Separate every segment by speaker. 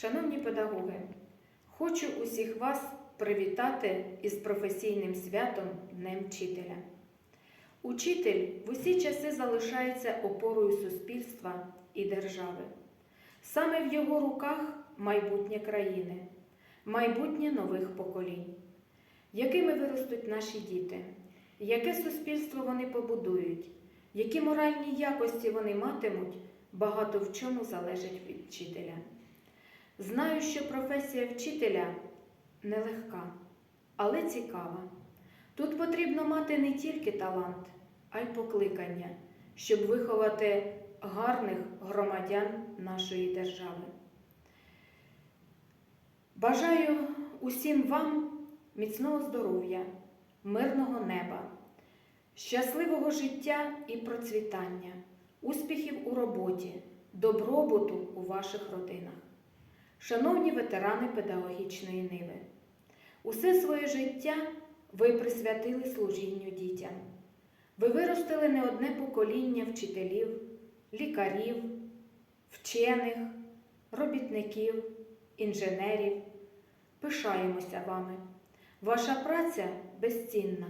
Speaker 1: Шановні педагоги, хочу усіх вас привітати із професійним святом Днем Вчителя. Учитель в усі часи залишається опорою суспільства і держави. Саме в його руках майбутнє країни, майбутнє нових поколінь. Якими виростуть наші діти? Яке суспільство вони побудують? Які моральні якості вони матимуть, багато в чому залежить від вчителя. Знаю, що професія вчителя нелегка, але цікава. Тут потрібно мати не тільки талант, а й покликання, щоб виховати гарних громадян нашої держави. Бажаю усім вам міцного здоров'я, мирного неба, щасливого життя і процвітання, успіхів у роботі, добробуту у ваших родинах. Шановні ветерани педагогічної ниви, усе своє життя ви присвятили служінню дітям. Ви виростили не одне покоління вчителів, лікарів, вчених, робітників, інженерів. Пишаємося вами. Ваша праця безцінна.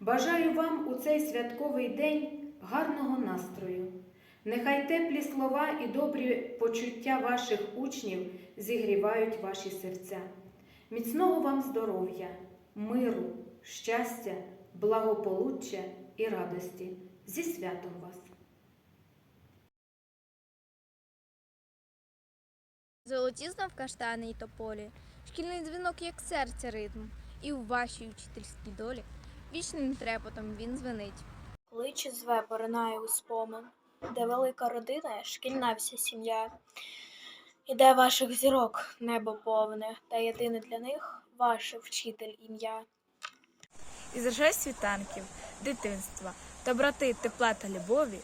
Speaker 1: Бажаю вам у цей святковий день гарного настрою. Нехай теплі слова і добрі почуття ваших учнів зігрівають ваші серця. Міцного вам здоров'я, миру, щастя, благополуччя і радості. Зі святом вас!
Speaker 2: Золоті знов каштани й тополі, шкільний дзвінок, як серця ритм, і у вашій учительській долі вічним трепотом він звенить.
Speaker 3: Кличе зве, поринає у спомин, де велика родина, шкільна вся сім'я. І де ваших зірок небо повне, та єдине для них ваше вчитель ім'я.
Speaker 4: Із рожей світанків, дитинства, доброти, тепла та любові,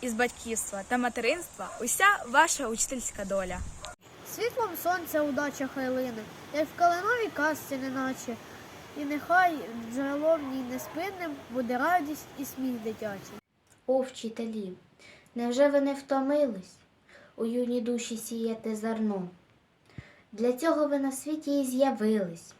Speaker 4: із батьківства та материнства уся ваша учительська доля.
Speaker 5: Світлом сонця удача хай лине, як в калиновій казці неначе. І нехай джерелом ній неспинним буде радість і сміх дитячий.
Speaker 6: О, вчителі, невже ви не втомились у юній душі сіяти зерно? Для цього ви на світі і з'явились,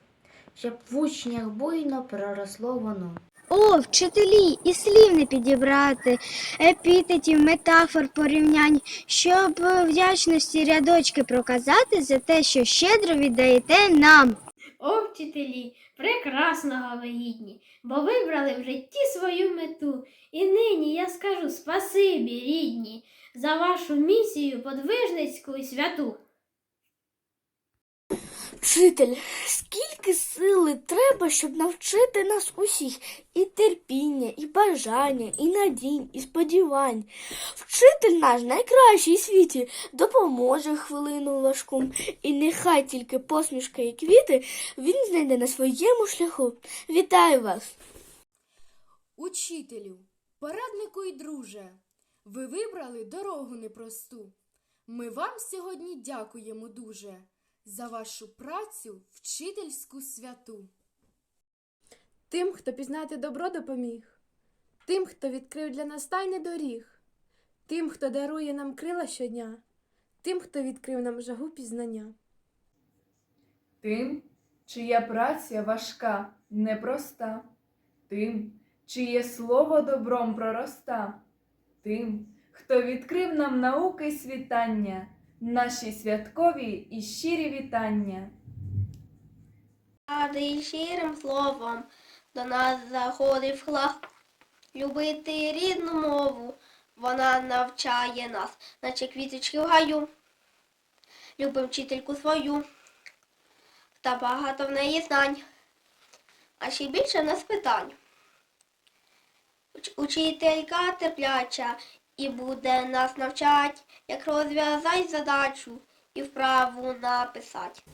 Speaker 6: щоб в учнях буйно проросло воно.
Speaker 7: О, вчителі, і слів не підібрати, епітетів, метафор, порівнянь, щоб вдячності рядочки проказати за те, що щедро віддаєте нам.
Speaker 8: О, вчителі, прекрасного ви гідні, бо вибрали в житті свою мету. І нині я скажу спасибі, рідні, за вашу місію подвижницьку і святу.
Speaker 9: Вчитель, скільки сили треба, щоб навчити нас усіх і терпіння, і бажання, і надій, і сподівань. Вчитель наш найкращий в світі допоможе хвилину важку, і нехай тільки посмішка і квіти він знайде на своєму шляху. Вітаю вас!
Speaker 10: Учителю, пораднику і друже, ви вибрали дорогу непросту. Ми вам сьогодні дякуємо дуже за вашу працю вчительську святу.
Speaker 11: Тим, хто пізнати добро допоміг, тим, хто відкрив для нас тайни доріг, тим, хто дарує нам крила щодня, тим, хто відкрив нам жагу пізнання.
Speaker 12: Тим, чия праця важка, непроста, тим, чиє слово добром пророста, тим, хто відкрив нам науки світання, наші святкові і щирі вітання.
Speaker 8: Радий щирим словом до нас заходив клас. Любити рідну мову, вона навчає нас, наче квіточки в гаю. Любим вчительку свою, та багато в неї знань, а ще більше нас питань. Уч- Учителька терпляча і буде нас навчать, як розв'язать задачу і вправу написать.